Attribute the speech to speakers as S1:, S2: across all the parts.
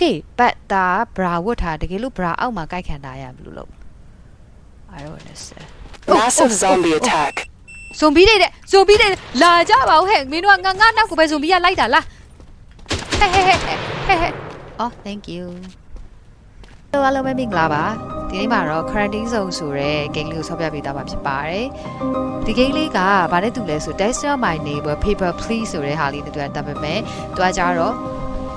S1: okay but ဒါ bra ဝတ်ထားတကယ်လို့ bra အောက်မှာကိုက်ခံထားရဘယ်လိုလုပ် I don't understand
S2: Massive zombie attack.
S1: ဇွန်ဘီတွေတဲ့ဇွန်ဘီတွေလာကြပါဦးဟဲ့မင်းတို့ကငါငါနောက်ကိုပဲဇွန်ဘီကလိုက်တာလားဟဲ့ဟဲ့ဟဲ့ဟဲ့ဟဲ့ဟဲ့အော် thank you hello အားလုံးပဲမင်္ဂလာပါဒီနေ့မှာတော့ quarantine zone ဆိုတဲ့ game လေးကိုဆောက်ပြပေးသွားမှာဖြစ်ပါတယ်ဒီ game လေးကဘာနဲ့တူလဲဆို Dexter My Neighbor Paper Please ဆိုတဲ့ဟာလေးနဲ့တူတာပဲမဲ့တူကကြတော့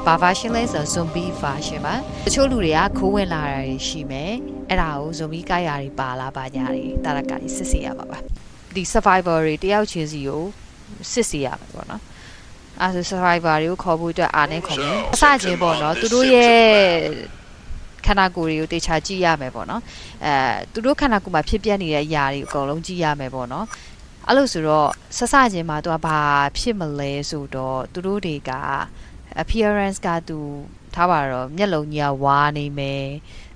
S1: ဘာ version လဲဆို zombie version ပါတချို့လူတွေကခိုးဝင်လာတာတွေရှိမယ်အဲ့ဒါကို zombie ကိုက်ရာတွေပါလာပါညာတွေတာရကကြီးစစ်ဆေးရပါပါဒီ survivor တွေတယောက်ချင်းစီကိုစစ်ဆေးရမှာပေါ့နော်အဲဆို survivor တွေကိုခေါ်ဖို့အတွက်အားနဲ့ခေါ်မယ်အစချင်းပေါ့နော်သူတို့ရဲ့ခန္ဓာကိုယ်တွေကိုတေချာကြည့်ရမယ်ပေါ့နော်အဲသူတို့ခန္ဓာကိုယ်မှာဖြစ်ပျက်နေတဲ့အရာတွေအကုန်လုံးကြည့်ရမယ်ပေါ့နော်အဲ့လို့ဆိုတော့ဆဆချင်းမှာသူကဘာဖြစ်မလဲဆိုတော့သူတို့တွေက appearance ကသူထားပါတော့မျက်လုံးကြီးကဝါနေမယ်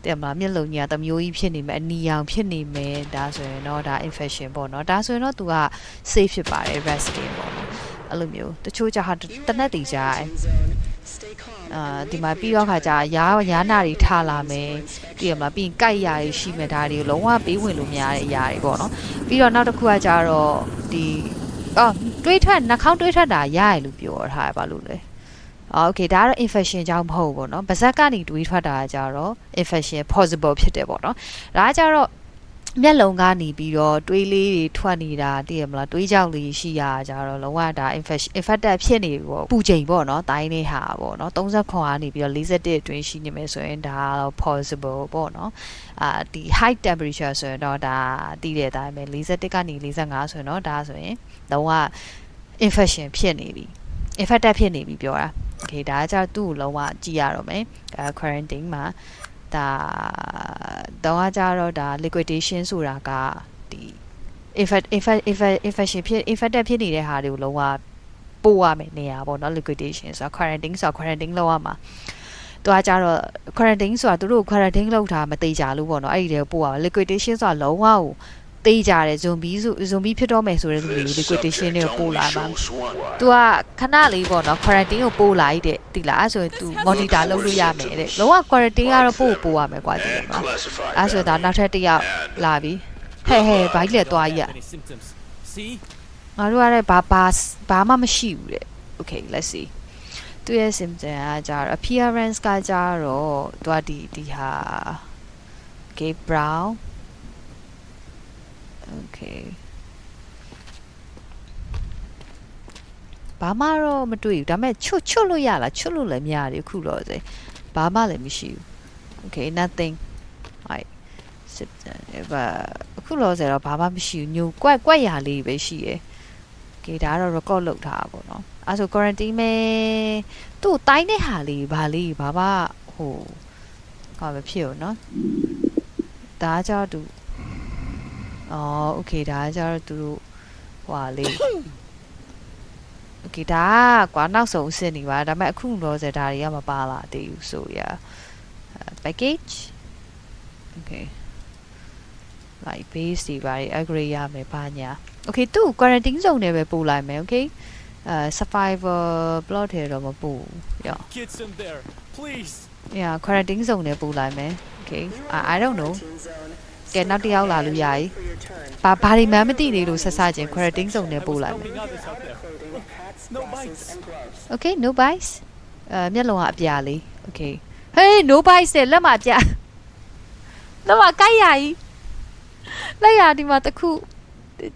S1: တဲ့မလားမျက်လုံးကြီးကတမျိုးကြီးဖြစ်နေမယ်အနီရောင်ဖြစ်နေမယ်ဒါဆိုရင်တော့ဒါ infection ပေါ့နော်ဒါဆိုရင်တော့သူက safe ဖြစ်ပါတယ် resting ပေါ့နော်အဲ့လိုမျိုးတချို့ကြဟာတနက်တည်ကြတယ်အာဒီမှာပြီးတော့ခါကျရာရာနာတွေထားလာမယ်ပြီးရမလားပြီးရင်ကြိုက်ရာတွေရှိမယ်ဒါတွေကိုလုံးဝပေးဝင်လို့မရတဲ့အရာတွေပေါ့နော်ပြီးတော့နောက်တစ်ခုကကြတော့ဒီအော်တွေးထွက်နှာခေါင်းတွေးထွက်တာရရလို့ပြောထားရပါလို့လေ အော် okay ဒါကတော့ infection ကြောင့်မဟုတ်ဘူးပေါ့နော်ဗဇက်ကနေတွေးထွက်တာကကြတော့ infection possible ဖြစ်တယ်ပေါ့နော်ဒါကကြတော့မျက်လုံးကနေပြီးတော့တွေးလေးတွေထွက်နေတာသိရမလားတွေးကြောက်လေးရှိရကြတော့လုံးဝဒါ infection infected ဖြစ်နေပြီပေါ့ပူချိန်ပေါ့နော်တိုင်းနေဟာပေါ့နော်30ခွန်ကနေပြီးတော့41အတွင်းရှိနေမယ်ဆိုရင်ဒါကတော့ possible ပေါ့နော်အာဒီ high temperature ဆိုရင်တော့ဒါတည်တဲ့အတိုင်းပဲ41ကနေ45ဆိုရင်တော့ဒါဆိုရင်လုံးဝ infection ဖြစ်နေပြီ infected ဖြစ်နေပြီပြောတာ okay ဒါကကြတော့သူ့ကိုလုံးဝကြည့်ရတော့မယ်အဲ quarantine မှာဒါတော့ကြတော့ဒါ liquidation ဆိုတာကဒီ infect infect infect infection ဖြစ် infected ဖြစ်နေတဲ့ဟာတွေကိုလုံးဝပို့ရမယ်နေရာပေါ့နော် liquidation ဆိုတာ quarantine ဆိုတာ quarantine လုပ်ရမှာသူကကြတော့ quarantine ဆိုတာသူတို့ quarantine လုပ်တာမသေးကြလို့ပေါ့နော်အဲ့ဒီတည်းပို့ရမှာ liquidation ဆိုတာလုံးဝကို သေးကြတယ် zombie ဆို zombie ဖြစ်တော့မယ်ဆိုတဲ့လူတွေကို liquidation တွေကိုပို့လာမှာ तू ကခဏလေးပေါ့နော် quarantine ကိုပို့လာ ਈ တဲ့တိလားအဲ့ဆိုရင် तू monitor လုပ်လို့ရမယ်တဲ့လုံးဝ quarantine ကတော့ပို့ပို့ရမယ်ကွာတိလားအဲ့ဆိုတော့နောက်ထပ်တစ်ယောက်လာပြီဟဲ့ဟဲ့ဘိုက်လက်သွားကြီးอ่ะ
S3: Any symptoms? See?
S1: ငါတို့ကလည်းဘာဘာဘာမှမရှိဘူးတဲ့ okay let's see သူရဲ့ symptom ကကြတော့ appearance ကကြတော့သူကဒီဒီဟာ okay brown okay ဘာမှတော့မတွေ့ဘူးဒါပေမဲ့ချွတ်ချွတ်လို့ရလားချွတ်လို့လည်းမရတယ်အခုတော့စေဘာမှလည်းမရှိဘူး okay nothing right symptom ဘာအခုတော့စေတော့ဘာမှမရှိဘူးညိုကွက်ကွက်ရလေးပဲရှိရယ် okay ဒါကတော့ record လုပ်ထားတာပေါ့နော်အဲဆို quarantine မဲသူ့တိုင်းတဲ့ဟာလေးဘာလေးဘာမှဟိုဟာမဖြစ်ဘူးเนาะဒါကကြတော့သူ အော် okay ဒါကကြတော့သူတို့ဟွာလေး okay ဒါကကွာနောက်ဆုံးအဆင့်နေပါဒါပေမဲ့အခုတော့စဒါတွေကမပါလာသေးဘူးဆိုရ package okay like base တွေပါ agree ရမယ်ဘာညာ okay သူ့ quarantine zone နဲ့ပဲပို့လိုက်မယ် okay အဲ survivor plot ထဲတော့မပို့ဘူးရော
S3: Kids in there, please.
S1: yeah quarantine zone နဲ့ပို့လိုက်မယ် okay I, I don't know ကဲနောက်တစ်ယောက်လာလို့ရည်ဘာဘာတွေမှမသိသေးလို့ဆက်စချင်း quarantine zone နဲ့ပို့လိုက်မယ်
S3: Helping others out there. No bites.
S1: okay no bites အဲမျက်လုံးကအပြာလေး okay hey no bites တဲ့လက်မပြလက်မကိုက်ရည်လက်ရဒီမှာတစ်ခု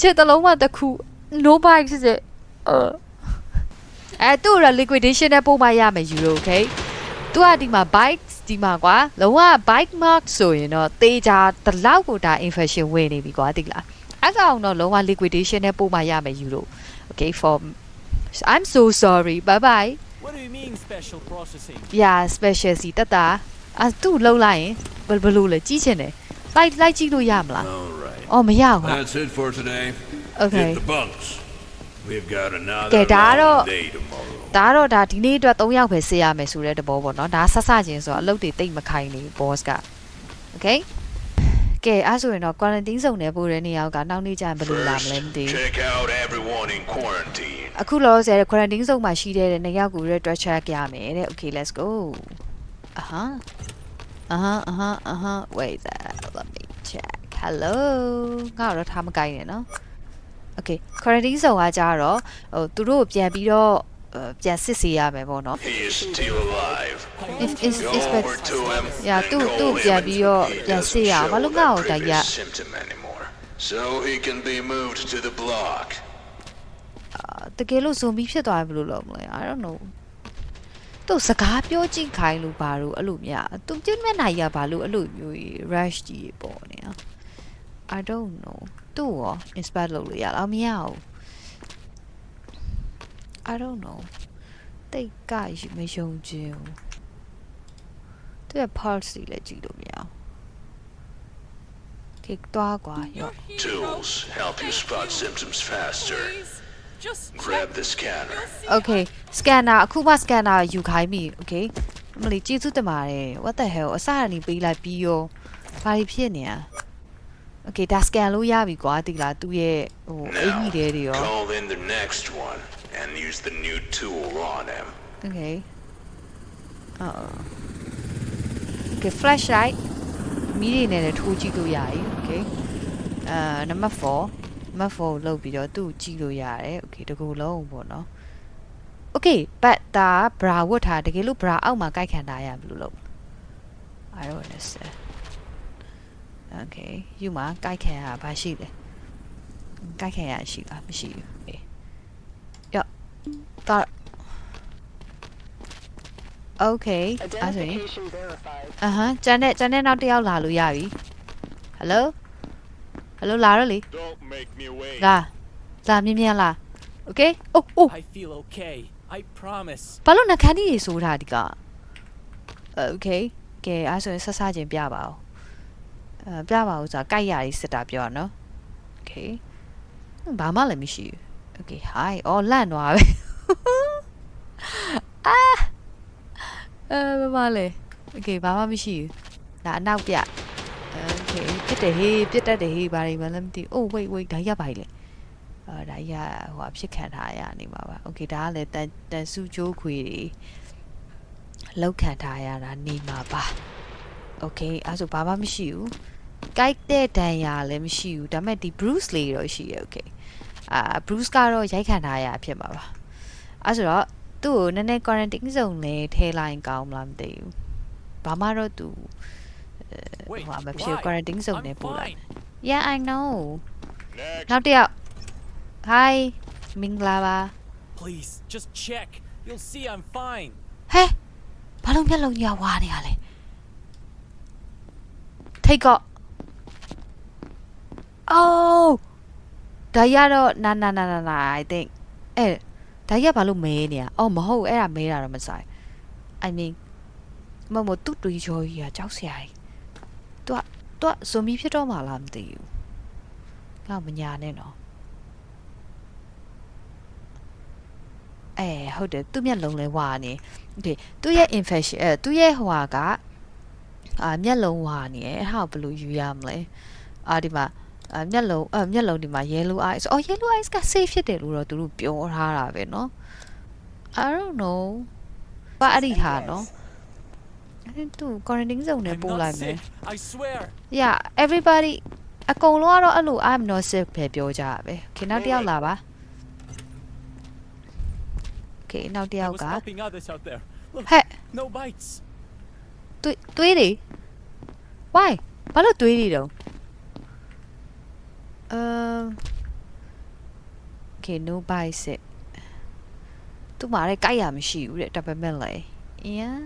S1: ချစ်တလုံးမှတစ်ခု no bites တဲ့အဲအဲသူ့ရ liquidation နဲ့ပို့မှရမယ် euro okay သူကဒီမှာ bites ဒီမှာကွာလုံးဝ bite mark ဆိုရင်တော့တေးကြတလောက်ကိုဒါ infection ဝင်နေပြီကွာတိလားအဲ့ကောင်တော့လုံးဝ liquidation နဲ့ပို့မှရမယ် euro okay for I'm so sorry bye bye
S3: What do you mean special processing?
S1: yeah special စီတတ်တာအဲသူ့လုံလိုက်ရင်ဘယ်ဘယ်လိုလဲကြီးချင်တယ်လိုက်လိုက်ကြည့်လို့ရမလား
S4: All right.
S1: အော်မရဘူး
S4: That's it for today.
S1: Okay.
S4: Hit the bunks. We've got another
S1: Okay,ဒါကတော့
S4: long day tomorrow.
S1: ဒါကတော့ဒါဒီနေ့အတွက်3ယောက်ပဲဆေးရမယ်ဆိုတဲ့တဘောပေါ့နော်ဒါဆက်ဆချင်းဆိုတော့အလုပ်တွေတိတ်မခိုင်းနေဘူး boss က okay ကဲအဲ့ဆိုရင်တော့ quarantine zone နဲ့ပို့တဲ့နေရာကနောက်နေ့ကျရင်ဘယ်လိုလာမလဲမသိဘူး
S4: Check out everyone in quarantine.
S1: အခုလောဆယ် quarantine zone မှာရှိတဲ့နေရာကို retouch check ရမယ်တဲ့ okay let's go Uh-huh. Uh-huh, uh-huh, uh-huh. Wait there. Let me check. Hello. ငါတော့ထားမကိုင်းနဲ့နော် Okay. Quarantine zone ကကြတော့ဟိုသူတို့ကိုပြန်ပြီးတော့ဟို ပြန်စစ်ဆေးရမယ်ပေါ့နော်
S4: He is still alive.
S1: If is
S4: Go
S1: is
S4: over to him
S1: Yeah,
S4: and
S1: tu-
S4: call
S1: tu
S4: him
S1: ပြန်
S4: and
S1: ပြီးတော့
S4: he
S1: ပြန်
S4: doesn't
S1: စစ်ရ
S4: show
S1: ဘာလို့
S4: that
S1: ငါ့ကိုဒါကြီး
S4: previous symptom anymore. So he can be moved to the block.
S1: တကယ်လို့ zombie ဖြစ်သွားရင်ဘယ်လိုလုပ်မလဲ I don't know သူစကားပြောကြည့်ခိုင်းလို့ဘာလို့အဲ့လိုများသူပြင်းမဲ့နိုင်ရဘာလို့အဲ့လိုမျိုးကြီး rush ကြီးပေါ့နေ I don't know သူ့ရော inspire လုပ်လို့ရလားမရဘူး I don't know တိတ်ကရမယုံချင်ဘူးသူရဲ့ parts တွေလည်းကြည့်လို့မရဘူးခေသွားကွာရော
S4: Tools help you spot symptoms faster.
S3: Just
S4: Grab the scanner.
S1: Okay scanner အခုမှ scanner ယူခိုင်းပြီ Okay အမလီကျေးဇူးတင်ပါတယ် What the hell အစရနေပေးလိုက်ပြီးရောဘာတွေဖြစ်နေอ่ะ Okay ဒါ scan လို့ရပြီကွာတိလားသူ့ရဲ့ဟိုအင်ကြီးတွေတွေရော
S4: Call in the next one and use the new tool on him.
S1: Okay အော် Okay flashlight မီးတွေနဲ့လည်းထိုးကြည့်လို့ရပြီ Okay အာနံပါတ်4နံပါတ်4ကိုလုတ်ပြီးတော့သူ့ကိုကြည့်လို့ရတယ် Okay တကူလုံးပေါ့နော် Okay but ဒါ bra ဝတ်ထားတကယ်လို့ bra အောက်မှာကြိုက်ခံထားရဘယ်လိုလုပ် I don't understand Okay ယူမှာကြိုက်ခံရတာဘာရှိလဲကြိုက်ခံရတာရှိလားမရှိဘူး Okay ရော့ တာ Okay အဲ့ဆိုရင်
S2: Identification verified.
S1: အဟမ်းကျန်တဲ့ကျန်တဲ့နောက်တစ်ယောက်လာလို့ရပြီ Hello Hello လာတော့လေ
S4: Don't make me wait.
S1: လာလာမြင်မြင်လာ Okay အိုးအိုး
S3: I feel okay. I promise.
S1: ဘာလို့နှခမ်းကြီးတွေစိုးထားဒီက Okay ကဲအဲ့ဆိုရင်ဆက်စားခြင်းပြပါဦးအဲပြပါဦးဆိုတာကြိုက်ရည်စစ်တာပြောရနော် Okay ဘာမှလည်းမရှိဘူး Okay hi အော်လန့်သွားပဲ အာအဲဘာမှလဲ Okay ဘာမှမရှိဘူးဒါအနောက်ပြ Okay ပြစ်တယ်ဟေးပြစ်တတ်တယ်ဟေးဘာတွေမှလည်းမသိဘူး Oh wait wait ဒါရပါ E လေအာဒါရဟိုအဖြစ်ခံထားရနေမှာပါ Okay ဒါကလည်းတန်တန်စုချိုးခွေတွေလောက်ခံထားရတာနေမှာပါ Okay အဲ့ဆိုဘာမှမရှိဘူးကြိုက်တဲ့ဒဏ်ရာလည်းမရှိဘူးဒါပေမဲ့ဒီ Bruce လေးတော့ရှိရ Okay အာ Bruce ကတော့ရိုက်ခံထားရဖြစ်မှာပါ အဲ့ဆိုတော့သူ့ကိုနည်းနည်း quarantine zone နဲ့ထဲလိုက်ရင်ကောင်းမလားမသိဘူးဘာမှတော့သူ
S3: Wait,
S1: ဟိုမဖြစ်
S3: why?
S1: quarantine zone
S3: I'm
S1: နဲ့ပို့လိုက်
S3: fine.
S1: Yeah I know နောက်တစ်ယောက် Hi မင်္ဂလာပါ
S3: Please, just check. You'll see I'm fine.
S1: ဟဲဘာလို့မျက်လုံးကြီးကဝါနေရလဲထိတ်ကော့အိုးဒါရတော့နာနာနာနာနာ I think အဲ ဒါရဘာလို့မဲနေရအော်မဟုတ်အဲ့ဒါမဲတာတော့မဆိုင် I mean မမတူတူရောကြီးကကြောက်စရာကြီးသူကသူကဇွန်မီဖြစ်တော့မှလားမသိဘူးငါမညာနဲ့နော်အဲဟုတ်တယ်သူ့မျက်လုံးလဲဝါနေ Okay သူ့ရဲ့ infection အဲသူ့ရဲ့ဟွာကအာမျက်လုံးဝါနေတယ်အဲ့ဟာကိုဘယ်လိုယူရမလဲအာဒီမှာ အာမျက်လုံးအဲမျက်လုံးဒီမှာ yellow eyes အော် yellow eyes က safe ဖြစ်တယ်လို့တော့သူတို့ပြောထားတာပဲเนาะ I don't know ဘာအဲ့ဒီဟာเนาะအဲ့သူ quarantine zone နဲ့
S3: I'm
S1: ပို့
S3: not
S1: လိုက်မယ်
S3: sick. I swear.
S1: yeah everybody အကုန်လုံးကတော့အဲ့လို I'm not sick ပဲပြောကြတာပဲ Okay နောက်တစ်ယောက်လာပါ Okay နောက်တစ်ယော
S3: I
S1: က်
S3: was
S1: က
S3: helping others out there. Look,
S1: ဟဲ့
S3: no bites.
S1: သွေးသွေးတွေ why ဘာလို့သွေးတွေတုံး အမ် okay no bites it သူ့မှာလည်းကြိုက်ရမရှိဘူးတဲ့ဒါပေမဲ့လည်း yeah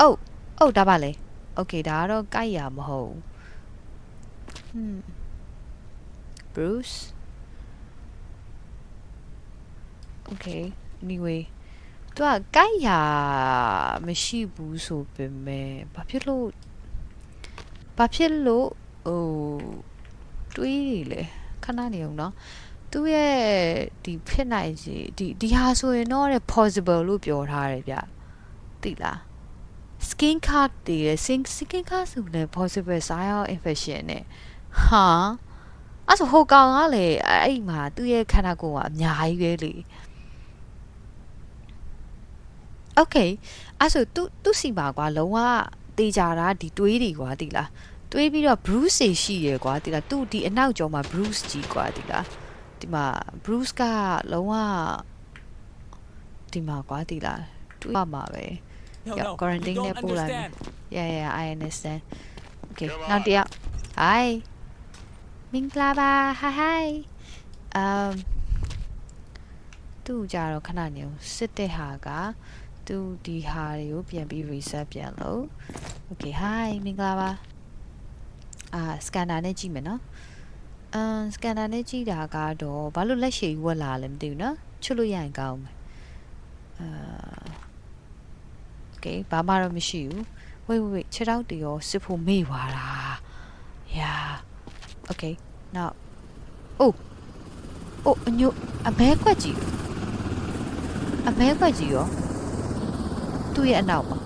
S1: အိုးအိုးဒါပါလေ okay ဒါကတော့ကြိုက်ရမဟုတ်ဘူး hmm Bruce okay anyway သူကကြိုက်ရမရှိဘူးဆိုပေမဲ့ဘာဖြစ်လို့ဘာဖြစ်လို့ဟို တွေးနေလဲခဏနေအောင်နော်သူရဲ့ဒီဖြစ်နိုင်စီဒီဒီဟာဆိုရင်တော့တဲ့ possible လို့ပြောထားတယ်ဗျသိလား skin card တည်ရယ် skin skin card ဆိုလည်း possible viral infection နဲ့ဟာအဲ့ဆိုဟိုကောင်ကလေအဲ့မှာသူ့ရဲ့ခန္ဓာကိုယ်ကအများကြီးပဲလေ okay အဲ့ဆိုသူသူစီပါကွာလုံးဝတေချာတာဒီတွေးတွေကွာတိလား တွေးပြီးတော့ Bruce တွေရှိရယ်ကွာတိလားသူဒီအနောက်ကျော်မှာ Bruce ကြီးကွာတိလားဒီမှာ Bruce ကလုံးဝဒီမှာကွာတိလားတွေးရမှာပဲ
S3: No,
S1: Yeah,
S3: no,
S1: quarantine
S3: you
S1: niya
S3: don't
S1: po lang.
S3: understand.
S1: Yeah, yeah, I understand. Okay,
S4: Come
S1: now
S4: on.
S1: တယောက် Hi. မင်္ဂလာပါ Hi hi. Um သူ့ကြတော့ခဏနေအောင်စစ်တဲ့ဟာကသူဒီဟာတွေကိုပြန်ပြီး reset ပြန်လို့ Okay hi မင်္ဂလာပါ အာ scanner နဲ့ကြည့်မယ်နော်အမ် scanner နဲ့ကြည့်တာကတော့ဘာလို့လက်ရှိဝက်လာလဲမသိဘူးနော်ချွတ်လို့ရရင်ကောင်းမယ်အာ Okay ဘာမှတော့မရှိဘူး wait wait wait ခြေထောက်တွေရောစစ်ဖို့မေ့သွားတာ yeah okay now oh oh အညိုအမဲခွက်ကြီးအမဲခွက်ကြီးရောသူ့ရဲ့အနောက်မှာအဲ့အ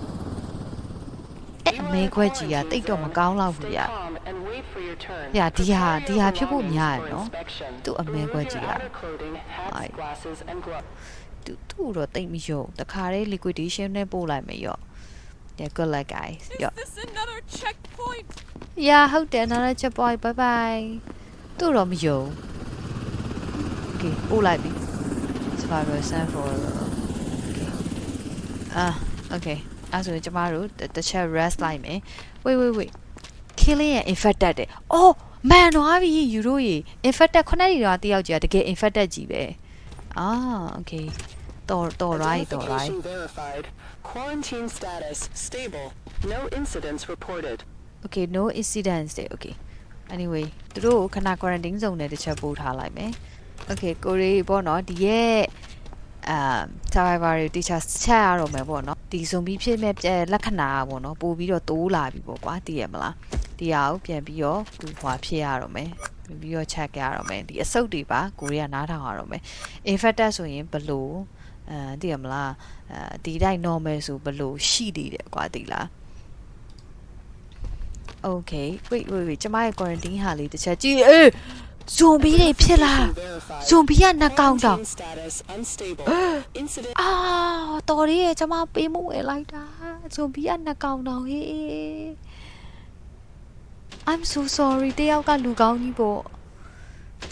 S1: မဲခွက်ကြီးကတိတ်တော့မကောင်းတော့ဘူးဗျ။ညာဒီဟာဒီဟာဖြစ်ဖို့များရယ်နော်။သူ့အမဲခွက်ကြီးကအိုင်သူသူ့တော့တိတ်မယုံတခါတည်း liquidation နဲ့ပို့လိုက်မယ်ရော့ Yeah good luck guys ရော့
S3: Is this another checkpoint?
S1: Yeah ဟုတ်တယ်နားလည်းချက်ပွား bye bye သူ့တော့မယုံ Okay ပို့လိုက်ပြီ survivor send for Okay အာ Okay အဲ့ဆိုရင်ကျမတို့တတစ်ချက် rest လိုက်မယ် wait wait wait killing ရဲ့ infected တဲ့ oh မှန်သွားပြီယူတို့ရေ infected ခုနကတည်းကတယောက်ကြီးကတကယ် infected ကြီးပဲအာ okay တော်တော် right တော် right
S2: Identification verified. Quarantine status stable. No incidents reported.
S1: okay no incidents တဲ့ okay anyway သူတို့ကိုခဏ quarantine zone နဲ့တစ်ချက်ပို့ထားလိုက်မယ် okay ကိုရီပေါ့နော်ဒီရဲ့ အာ survivor တွေတေချာချက်ရတော့မယ်ပေါ့နော်ဒီ zombie ဖြစ်မဲ့ပြလက္ခဏာပေါ့နော်ပို့ပြီးတော့တိုးလာပြီပေါ့ကွာသိရမလားဒီဟာကိုပြန်ပြီးတော့သူဟွာဖြစ်ရတော့မယ်ပြန်ပြီးတော့ချက်ရတော့မယ်ဒီအဆုတ်တွေပါကိုရီကနားထောင်ရတော့မယ် infected ဆိုရင်ဘယ်လို့အဲသိရမလားအဲဒီတိုင်း normal ဆိုဘယ်လို့ရှိသေးတယ်ကွာသိလား Okay wait wait wait ကျမရဲ့ quarantine ဟာလေးတစ်ချက်ကြည့်အေး zombie တွေဖြစ်လာ
S2: verified.
S1: zombie ကနှကောင်တောင်
S2: Quarantine status unstable. Incident
S1: အာတော်ရရဲ့ကျမပေးမဝင်လိုက်တာ zombie ကနှကောင်တောင်ဟေး I'm so sorry တယောက်ကလူကောင်းကြီးပေါ့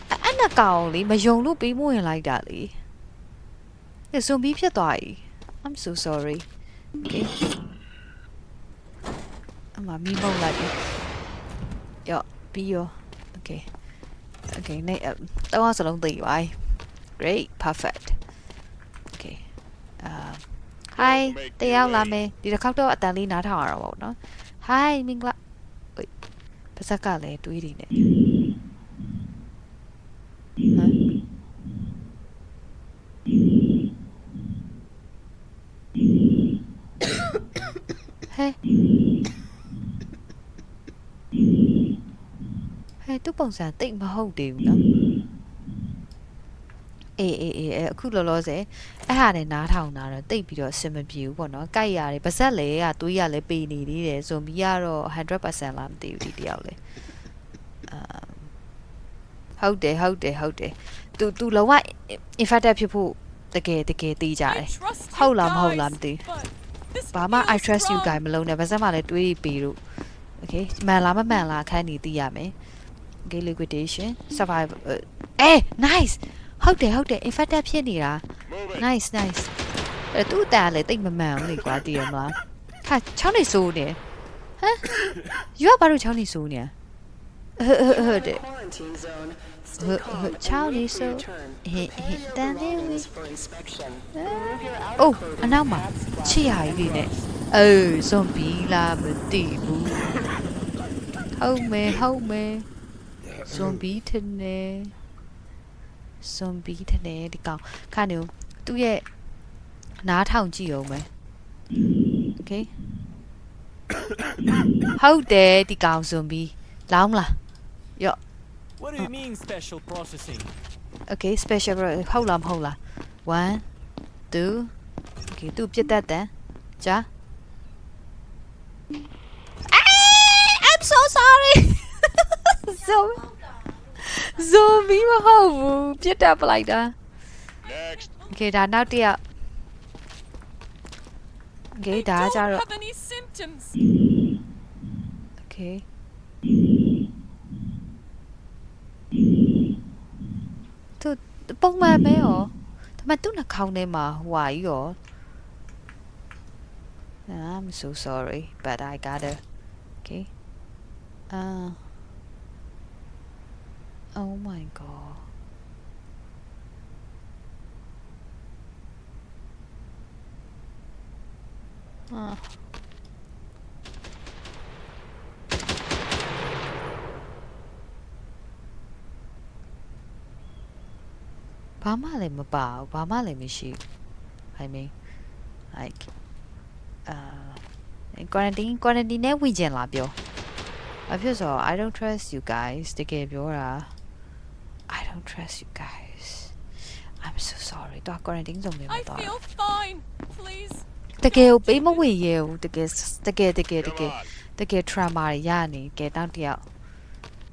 S1: အဲ့အဲ့နှကောင်လေးမယုံလို့ပေးမဝင်လိုက်တာလေဒီ zombie ဖြစ်သွားပြီ I'm so sorry okay အမမီးမုတ်လိုက်ပြီရော့ပြီးရော okay okay နေတော့အောင်စလုံးသိပါ great perfect okay အာ hi တယောက်လာမယ်ဒီတစ်ခေါက်တော့အတန်လေးနားထောင်ရတော့ပေါ့နော် hi မင်္ဂလာ wait ပါဇက်ကလည်းတွေးနေတယ်ဟမ်ဟဲ့ဟဲ့သူ ပုံစံတိတ်မဟုတ်သေးဘူးနော်အေးအေးအေးအဲ့အခုလောလောဆယ်အဲ့ဟာနဲ့နားထောင်တာတော့တိတ်ပြီးတော့အဆင်မပြေဘူးပေါ့နော်ကြိုက်ရတယ်ပါဇက်လေကတွေးရလဲပေနေသေးတယ်ဇွန်ဘီကတော့100%လားမသိဘူးဒီတယောက်လေအာဟုတ်တယ်ဟုတ်တယ်ဟုတ်တယ်သူသူလုံးဝ infected ဖြစ်ဖို့တကယ်တကယ်သိကြတယ်
S3: I trust you
S1: Hold on, hold on,
S3: guys,
S1: dude.
S3: but this
S1: ဘာမှ I
S3: feels
S1: trust you
S3: wrong.
S1: guy မလုံးနဲ့ပါစက်မှလည်းတွေးပြီးလို့ okay မှန်လားမမှန်လားခန်းနေသိရမယ် okay liquidation survive အဲ nice ဟုတ်တယ်ဟုတ်တယ် infected ဖြစ်နေတာ nice nice အဲသူ့အတန်လည်းတိတ်မမှန်ဘူးလေကွာသိရမလားဟာချောင်းနေစိုးနေဟမ် you ကဘာလို့ချောင်းနေစိုးနေဟဲ့ဟဲ့ဟဲ့တဲ့
S2: quarantine zone.
S1: Huh,
S2: Stay
S1: huh,
S2: calm and
S1: Charlie,
S2: wait for your
S1: so-
S2: turn.
S1: Heh, heh,
S2: Prepare your
S1: done it
S2: belongings
S1: with-
S2: for inspection. Remove your outer
S1: အိုး
S2: clothing,
S1: အနောက်မှာ
S2: hats,
S1: ချစ်ရ
S2: glasses,
S1: ကြီးတွေနဲ့
S2: and
S1: အေးဇွန်ဘီလာမသိဘူးဟုတ်မယ်ဟုတ်မယ် zombie ထနေ zombie ထနေဒီကောင်ခါနေသူ့ရဲ့နားထောင်ကြည့်အောင်မယ် okay ဟုတ်တယ်ဒီကောင် zombie. လောင်းမလား
S3: What do you mean special processing?
S1: Okay, special ဟုတ်လားမဟုတ်လား1 2 Okay, သူပြတ်တတ်တယ်ကြာ I'm so sorry. so zombie မဟုတ်ဘူးပြတ်တတ်ပလိုက်တာ
S4: Next.
S1: okay ဒါနောက်တစ်ယောက် Okay
S5: I
S1: ဒါက
S5: don't
S1: ကြတော့
S5: have any symptoms.
S1: Okay သူပုံမှန်ပဲရောဒါပေမဲ့သူ့နှာခေါင်းထဲမှာဟွာကြီးရော I'm so sorry but I gotta Okay uh Oh my god အာ ဘာမှလည်းမပါဘူးဘာမှလည်းမရှိဘူး I mean like uh quarantine quarantine နဲ့ဝင်ကျင်လာပြောဘာဖြစ်ဆိုတော့ I don't trust you guys တကယ်ပြောတာ I don't trust you guys I'm so sorry တော့ quarantine ဆုံးနေမှာ
S5: I
S1: တော့
S5: feel fine. Please.
S1: တကယ်ကိုပေးမဝင်ရဘူးတကယ်တကယ်တကယ်တကယ်တကယ် trauma တွေရနေကဲတောက်တယောက်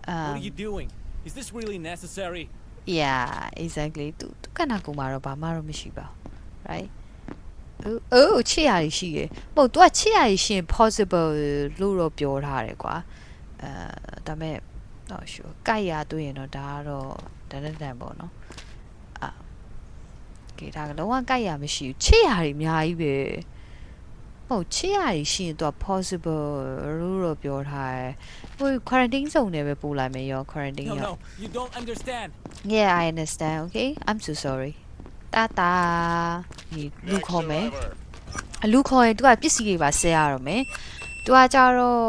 S3: What
S1: um
S3: are you doing? Is this really necessary?
S1: Yeah, exactly. သူသူကနာကူမှာတော့ဘာမှတော့မရှိပါဘူး။ right? အိုးအိုးချစ်ရည်ရှိရယ်။မဟုတ် तू ကချစ်ရည်ရှင် possible လို့တော့ပြောထားတယ်ကွာ။အဲဒါပေမဲ့ တော့ sure ကြိုက်ရတွေ့ရင်တော့ဒါကတော့တန်တန်တန်ပေါ့နော်။အာကဲဒါကလုံးဝကြိုက်ရမရှိဘူး။ချစ်ရည်အများကြီးပဲ။ဟုတ်ချစ်ရည်ရှင် तू က possible လို့တော့ပြောထားတယ်။ဟို quarantine zone နဲ့ပဲပို့လိုက်မယ်ရော quarantine
S3: No,
S1: ရော
S3: no, you don't understand.
S1: Yeah, I understand. Okay, I'm so sorry. တာတာဒီလူခေါ်မယ်အလူခေါ်ရင် तू ကပစ္စည်းတွေပါဆဲရတော့မယ် သူကကြတော့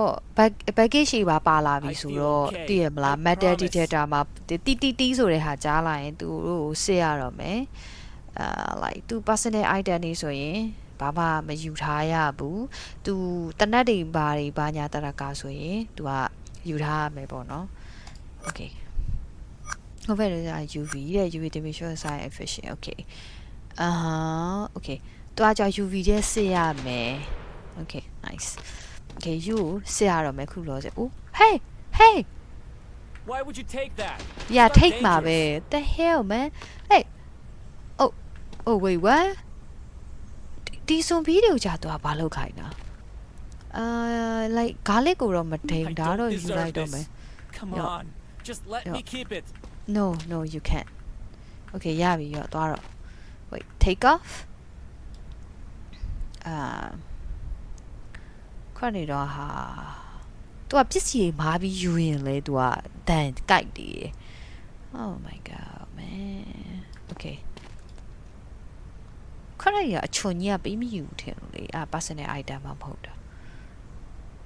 S1: baggage ရှိပါပါလာပြီဆိုတော့သိရမလား
S3: matter
S1: detector မှာတီတီတီဆိုတဲ့ဟာကြားလာရင်သူတို့ကိုစစ်ရတော့မယ်အာ like သူ personal item နေဆိုရင်ဘာမှမယူထားရဘူးသူတနတ်တွေဘာတွေဘာညာတရကာဆိုရင်သူကယူထားရမယ်ပေါ့နော် okay ဟုတ်ပဲလေ UV တဲ့ UV dimension sign efficient okay အာ okay သူကကြာ UV တဲ့စစ်ရမယ် okay nice okay you စစ်ရတော့မယ်ခုလောစေ oh hey hey
S3: Why would you take that?
S1: yeah
S3: It's not
S1: take မှာပဲ
S3: dangerous.
S1: the hell man hey oh oh wait what ဒီစွန်ဘီတွေကိုကြာတော့ဘာလုပ်ခိုင်းတာအာ like garlic ကိုတော့မထိန်
S3: I
S1: ဒါ
S3: don't
S1: တော့ယူ
S3: deserve
S1: လိုက်တော့မယ်
S3: this. Come
S1: Yeah.
S3: on, just let
S1: Yeah.
S3: me keep it.
S1: No, no, you can't. Okay, ရပြီရောသွားတော့ Wait, take off. အာ ခရနေတော့ဟာ तू ကပစ္စည်းတွေမာပြီးယူရင်လေ तू ကဒန်ကြိုက်တယ် Oh my god, man. Okay. ခရရအချွန်ကြီးကပေးမယူထင်လို့လေအာ personal item မှမဟုတ်တာ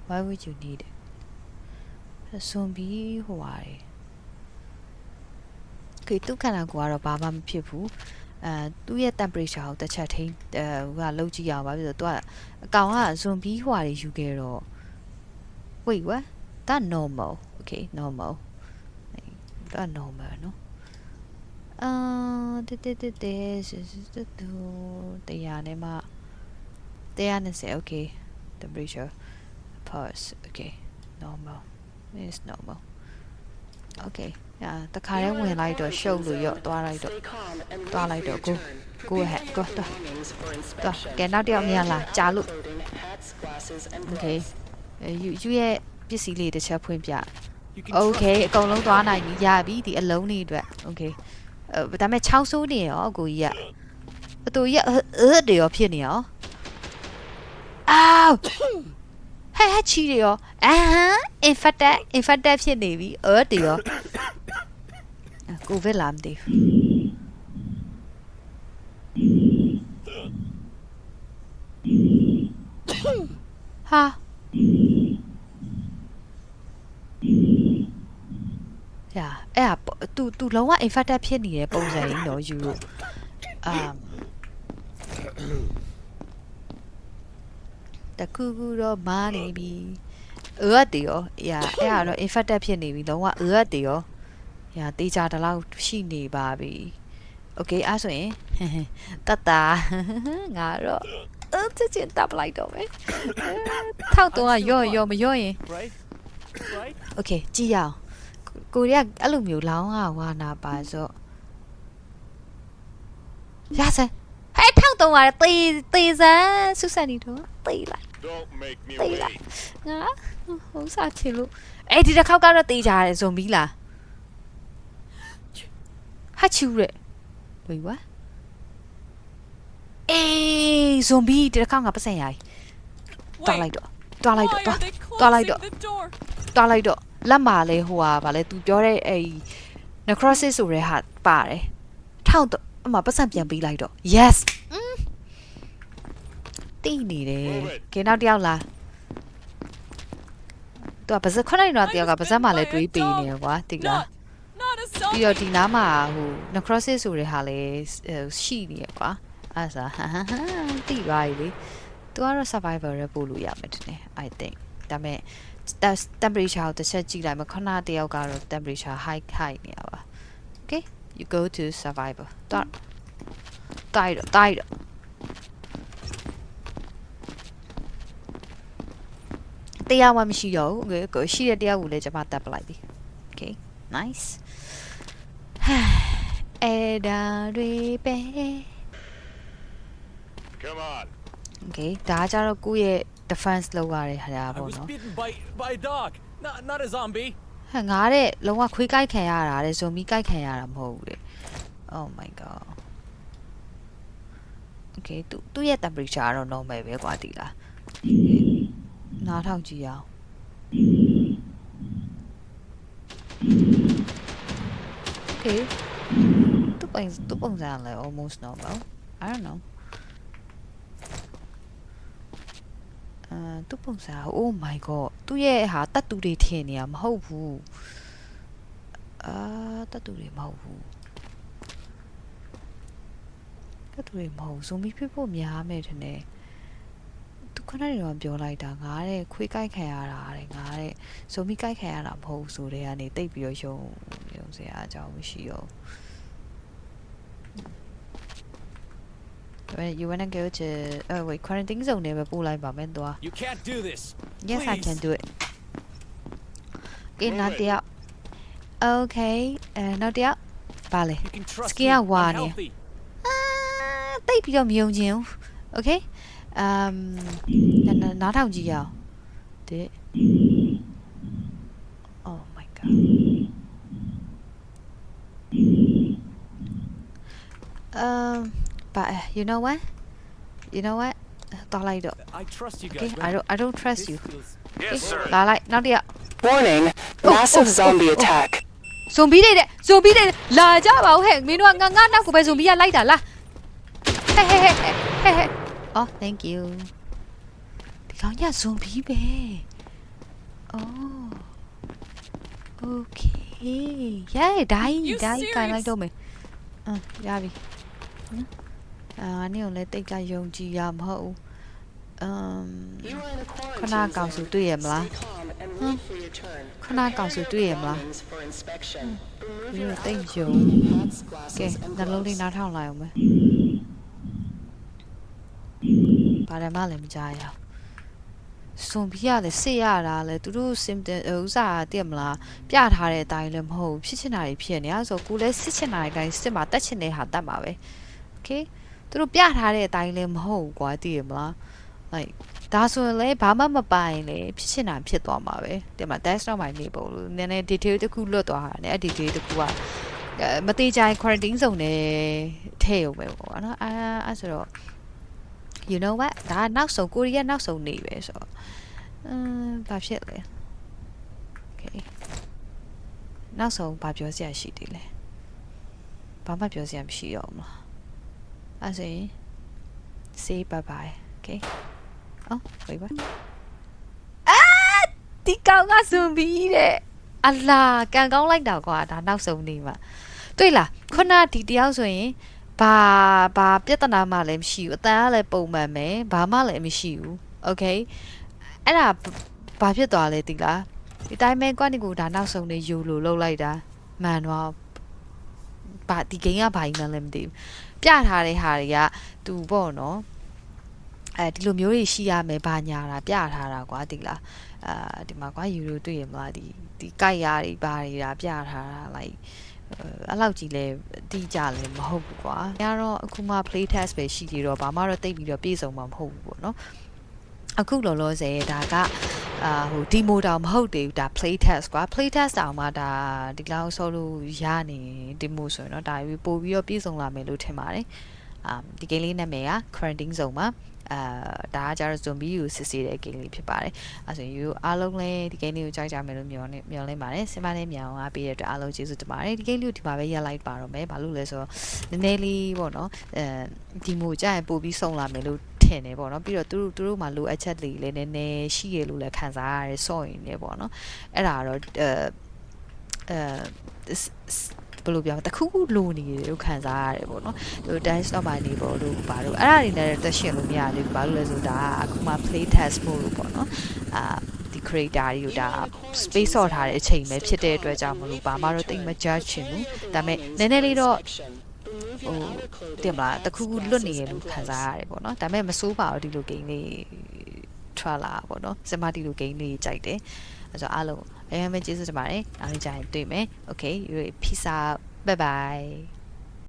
S1: Why would you need it? စွန်ပြီးဟိုပါလေ okay သူ့ခန္ဓာကိုယ်ကတော့ဘာမှမဖြစ်ဘူး အဲသူ့ရဲ့ temperature ကိုတစ်ချက်ထိန်းအဲဟိုကလောက်ကြည့်ရအောင်ပါပြီးတော့သူကအကောင်ကဇွန်ဘီဟွာတွေယူခဲ့တော့ wait what that normal okay normal that normal နော်အာတက်တက်တက်တက်တက်တူတရားနဲ့မှ120 okay temperature pulse okay normal is normal okay အာတခါတည်းဝင်လိုက်တော့ရှုပ်လို့ရော့သွားလိုက်တော့
S2: Stay calm and wait
S1: Toa
S2: for
S1: lại
S2: your
S1: được, cô.
S2: turn.
S1: Cô
S2: Prepare
S1: hẹn,
S2: your
S1: cô, toa.
S2: belongings for
S1: တော့
S2: inspection.
S1: ကဲနောက်တစ်ယောက်မြန်လာကြာလို့
S2: Clothing, hats, glasses, and
S1: okay
S2: gloves.
S1: အဲယူယူရဲ့ပစ္စည်းလေးတစ်ချက်ဖွင့်ပြ
S3: You can
S1: okay
S3: trust
S1: အကုန်လုံးသွားနိုင်ပြီရပြီဒီအလုံးလေးအတွက် okay အဲဒါပေမဲ့6ဆိုးနေရောအကိုကြီးကအတူကြီးကအဲတရောဖြစ်နေရောအော်ဟဲ့ဟဲ့ချီတွေရောအာဟမ် infected infected ဖြစ်နေပြီအဲတရော ကိုဗစ်လားမသိဘူးဟာရာအဲ့ဟာသူသူလုံးဝ infected ဖြစ်နေတဲ့ပုံစံကြီးတော့ယူလို့အာတခုခုတော့မာနေပြီအွတ်တေရောရာအဲ့ဟာတော့ infected ဖြစ်နေပြီလုံးဝအွတ်တေရော 야တေးကြတလောက်ရှိနေပါပြီ okay အဲ့ဆိုရင်တတ်တာငါတော့အဲ့ချစ်ချင်တပ်လိုက်တော့မယ်ထောက်တော့ရော့ရော့မရော့ရင်
S3: right? Right?
S1: Okay ကြည့်ရအောင်ကိုကိုရီးယားအဲ့လိုမျိုးလောင်းကဝါနာပါဆိုရစဟဲ့1300တေးတေးစမ်းဆုဆက်နေတော့တေးလိုက်
S4: Don't make me
S1: Tay
S4: wait.
S1: lại. ငါဟိုစားချင်လို့အဲ့ဒီတစ်ခေါက်ကတော့တေးကြရတယ်ဇွန်ဘီလား ဟာချူရက်ဘယ်ဝါအေးဇွန်ဘီဒီတစ်ခေါက်ငါပတ်စံရည်တွားလိုက်တော့တွားလိုက်တော့
S5: Why
S1: တွား
S5: are they
S1: တွားလိုက်တော့
S5: closing the door?
S1: တွားလိုက်တော့လက်မာလဲဟိုဟာဗာလဲ तू ပြောတဲ့အဲ့ necrosis ဆိုတဲ့ဟာပါတယ်ထောက်တော့အမပတ်စံပြန်ပေးလိုက်တော့ yes တိနေတယ်ကဲနောက်တစ်ယောက်လားသူကပါစက်ခွနိုင်တော့တယောက်ကပါစက်မှလည်းတွေးပေးနေရကွာတိလား
S5: Not, not a
S1: ပြီးတော့
S5: zombie.
S1: ဒီနားမှာဟို necrosis ဆိုတဲ့ဟာလည်းဟိုရှိနေရကွာအဲ့ဒါဟမ်ဟမ်ဟမ်တိပါလေသူကတော့ survivor ရပို့လို့ရမယ်ထင်တယ် I think ဒါပေမဲ့ tes- temperature ကိုတစ်ချက်ကြည့်လိုက်မယ်ခဏတယောက်ကတော့ temperature high high နေရပါ okay you go to survivor တော့တိုက်တော့တိုက်တော့တရားမှမရှိတော့ဘူး okay ကိုရှိတဲ့တရားကိုလည်းကျွန်မတက်ပလိုက်ပြီ okay nice အဲ့ဒါတွေပဲ
S4: Come on.
S1: okay ဒါကကြတော့ကိုယ့်ရဲ့ defense လုပ်ရတဲ့ဟာ
S3: I
S1: ပေါ့
S3: was
S1: နော်
S3: bitten by by a dog, not not a zombie.
S1: ဟဲ့ငါတဲ့လုံးဝခွေးကိုက်ခံရတာတဲ့ဇွန်မီကိုက်ခံရတာမဟုတ်ဘူးတဲ့ Oh my god Okay သူသူ့ရဲ့ temperature ကတော့ normal ပဲကွာဒီလားနားထောင်ကြည့်အောင် Okay သူပုံသူပုံစံလည်း almost normal I don't know အာသူပုံစံ Oh my god သူ့ရဲ့ဟာတတ်တူတွေထင်နေရမဟုတ်ဘူးအာတတ်တူတွေမဟုတ်ဘူးတတ်တူတွေမဟုတ်ဘူးဇွန်ဘီဖြစ်ဖို့များမယ်ထင်တယ်သူခဏနေတော့ပြောလိုက်တာငါတဲ့ခွေးကိုက်ခံရတာတဲ့ငါတဲ့ဇွန်ဘီကိုက်ခံရတာမဟုတ်ဘူးဆိုတဲ့ကနေတိတ်ပြီးတော့ယုံယုံ စရာအကြောင်းမရှိတော့ဘူး When you wanna go to oh wait quarantine zone နဲ့ပဲပို့လိုက်ပါမယ်တော့
S3: You can't do this.
S1: Yes, I
S3: Please.
S1: can do it. Okay, နောက်တစ်ယောက် Okay, အဲနောက်တစ်ယောက်ပါလေ
S3: You can trust
S1: Skin
S3: me.
S1: ကဝါ
S3: I'm
S1: နေ
S3: healthy.
S1: အာတိတ်ပြီးတော့မယုံချင်ဘူး Okay um နာနာနားထောင်ကြည့်ရအောင်ဒီ Um but uh, you know what you know what တော်လိုက်တော့
S3: I trust you
S1: Okay
S3: guys.
S1: I don't I don't trust
S3: This
S1: you
S3: feels-
S4: Yes, sir.
S1: လာလိုက်နောက်တစ်ယောက်
S2: Warning,
S1: Oh,
S2: massive
S1: oh, oh,
S2: zombie
S1: oh.
S2: attack.
S1: ဇွန်ဘီတွေတဲ့ဇွန်ဘီတွေလာကြပါဦးဟဲ့မင်းတို့ကငါငါနောက်ကိုပဲဇွန်ဘီကလိုက်တာလားဟဲ့ဟဲ့ဟဲ့ဟဲ့ဟဲ့ဟဲ့အော် thank you ဒီကောင်ညဇွန်ဘီပဲအော် okay ရဲဒိုင်း
S5: You
S1: ဒိုင်းကန်လိုက် အင်းရပြီနော်အာနည်းကိုလည်းတိတ်ကယုံကြည်ရမဟုတ်ဘူးအမ်
S2: You are in a
S1: ခဏ
S2: quarantine
S1: ကောင်စု
S2: zone.
S1: တွေ့ရမလား
S2: Stay calm and wait for your turn.
S1: ခဏကောင်စုတွေ့ရမလား
S2: Belongings for inspection.
S1: ဒီ
S2: Remove
S1: လို
S2: your
S1: တိတ်
S2: alcohol,
S1: ယုံ
S2: hats,
S1: ကဲ
S2: glasses, and
S1: နှလုံးလေး
S2: gloves.
S1: နားထောင်လိုက်အောင်မယ်ဘာလည်းမလည်းမကြားရအောင်စွန်ပြီးရတယ်စစ်ရတာလေသူတို့ symptom ဥစားတည်မလားပြထားတဲ့အတိုင်းလည်းမဟုတ်ဘူးဖြစ်ချင်တာတွေဖြစ်နေရဆိုကိုလည်းစစ်ချင်တာတွေအတိုင်းစစ်မှာတက်ချင်တဲ့ဟာတက်မှာပဲ okay သူတို့ပြထားတဲ့အတိုင်းလည်းမဟုတ်ဘူးကွာတည်ရမလား like ဒါဆိုရင်လည်းဘာမှမပိုင်လေဖြစ်ချင်တာဖြစ်သွားမှာပဲဒီမှာ that's not my neighbor လို့နည်းနည်း detail တစ်ခုလွတ်သွားတာねအဲ့ detail တစ်ခုကအဲမတေးကြိုင် quarantine zone နဲ့ထည့်ရုံပဲပေါ့နော်အာအဲ့ဆိုတော့ you know what ဒါကနောက်ဆုံးကိုရီးယားနောက်ဆုံးနေပဲဆိုတော့အမ်ဘာဖြစ်လဲ okay နောက်ဆုံးဘာပြောစရာရှိသေးလဲဘာမှပြောစရာမရှိတော့ဘူးမလား အဲ့ဆိုရင် say bye bye okay အော် bye bye အာဒီကောင်ကဇွန်ဘီတဲ့အလာကံကောင်းလိုက်တာကွာဒါနောက်ဆုံးနေမှာတွေ့လားခုနဒီတယောက်ဆိုရင်ဘာဘာပြဿနာမှလည်းမရှိဘူးအတန်းကလည်းပုံမှန်ပဲဘာမှလည်းမရှိဘူး okay အဲ့ဒါဘာဖြစ်သွားလဲဒီလားဒီတိုင်းပဲကွာဒီကူဒါနောက်ဆုံးနေယူလို့လောက်လိုက်တာမှန်တော့ ဘာဒီဂိမ်းကဘာကြီးမှလည်းမသိဘူးပြထားတဲ့ဟာတွေကသူပေါ့နော်အဲဒီလိုမျိုးတွေရှိရမယ်ဘာညာတာပြထားတာကွာတိလားအာဒီမှာကွာယူလို့တွေ့ရမလားဒီဒီကြိုက်ရတွေဘာတွေဒါပြထားတာ like အဲ့လောက်ကြီးလဲတိကြလဲမဟုတ်ဘူးကွာ။ညာတော့အခုမှ play test ပဲရှိသေးတော့ဘာမှတော့တိတ်ပြီးတော့ပြည့်စုံမှာမဟုတ်ဘူးပေါ့နော်။ အခုလောလောဆယ်ဒါကအာဟို demo တောင်မဟုတ်သေးဘူးဒါ play test ကွာ play test တောင်မှဒါဒီလောက်ဆောလို့ရနေ demo ဆိုရင်တော့ဒါပို့ပြီးတော့ပြည့်စုံလာမယ်လို့ထင်ပါတယ်။အာဒီ game လေးနာမည်က quarantine zone ပါအာဒါကကျတော့ zombie ကိုစစ်ဆေးတဲ့ game လေးဖြစ်ပါတယ်။အဲဆိုရင် you အားလုံးလည်းဒီ game လေးကိုကြိုက်ကြမယ်လို့မျှော်နေမျှော်လင့်ပါတယ်။စင်မလေးမြောင်အားပေးတဲ့အတွက်အားလုံးကျေးဇူးတင်ပါတယ်။ဒီ game လေးကိုဒီမှာပဲရက်လိုက်ပါတော့မယ်။ဘာလို့လဲဆိုတော့နည်းနည်းလေးပေါ့နော်။အဲဒီမိုကြာရင်ပို့ပြီးစုံလာမယ်လို့ထ င်တယ်ပေါ့နော်ပြီးတော့သူတို့သူတို့မှာလိုအပ်ချက်တွေလည်းနည်းနည်းရှိရလို့လည်းခံစားရတယ်စော့ရင်လည်းပေါ့နော်အဲ့ဒါတော့အဲအဲဘယ်လိုပြောမလဲတခုခုလိုနေတယ်လို့ခံစားရတယ်ပေါ့နော်သူ dash stop မှာနေပေါ့လို့ဘာလို့အဲ့ဒါတွေနဲ့တက်ရှင်လို့မရသေးဘူးဘာလို့လဲဆိုတော့ဒါကအခုမှ play test ဖို့လို့ပေါ့နော်အာဒီ creator တွေကိုဒါ space ဆော့ထားတဲ့အချိန်ပဲဖြစ်တဲ့အတွက်ကြောင့်မလို့ဘာမှတော့တိတ်မ judge ချင်ဘူးဒါပေမဲ့နည်းနည်းလေးတော့ ဟိုတင်မလားတခုခုလွတ်နေရလို့ခံစားရတယ်ပေါ့နော်ဒါပေမဲ့မစိုးပါဘူးဒီလို game လေးထွက်လာပေါ့နော်စမတီလို game လေးကြိုက်တယ်အဲဆိုအားလုံးအများကြီးကျေးဇူးတင်ပါတယ်နောက်နေ့ကျရင်တွေ့မယ် okay peace out bye bye